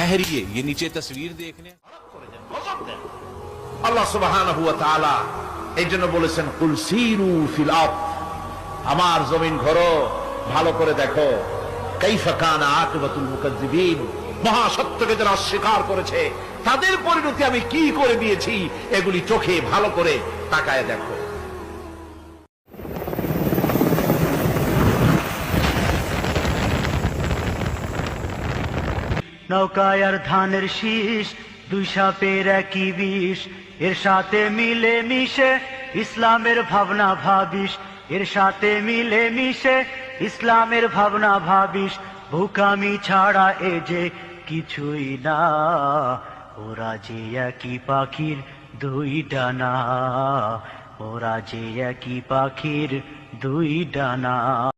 ठहरिए ये नीचे तस्वीर देखने আল্লাহ সুবহানাহু ওয়া তাআলা এই জন্য বলেছেন কুল সিরু ফিল আরদ আমার জমিন ঘোরো ভালো করে দেখো কাইফা কানা আকিবাতুল মুকাজ্জিবিন মহা সত্যকে যারা অস্বীকার করেছে তাদের পরিণতি আমি কি করে দিয়েছি এগুলি চোখে ভালো করে তাকায় দেখো নৌকায় আর ধানের শীষ, দুই সাপের একই বিষ। এর সাথে মিলে মিশে ইসলামের ভাবনা ভাবিস। এর সাথে মিলে মিশে ইসলামের ভাবনা ভাবিস। ভুকামি ছাড়া এ যে কিছুই না। ওরা যে একই পাখির দুই ডানা। ওরা যে একই পাখির দুই ডানা।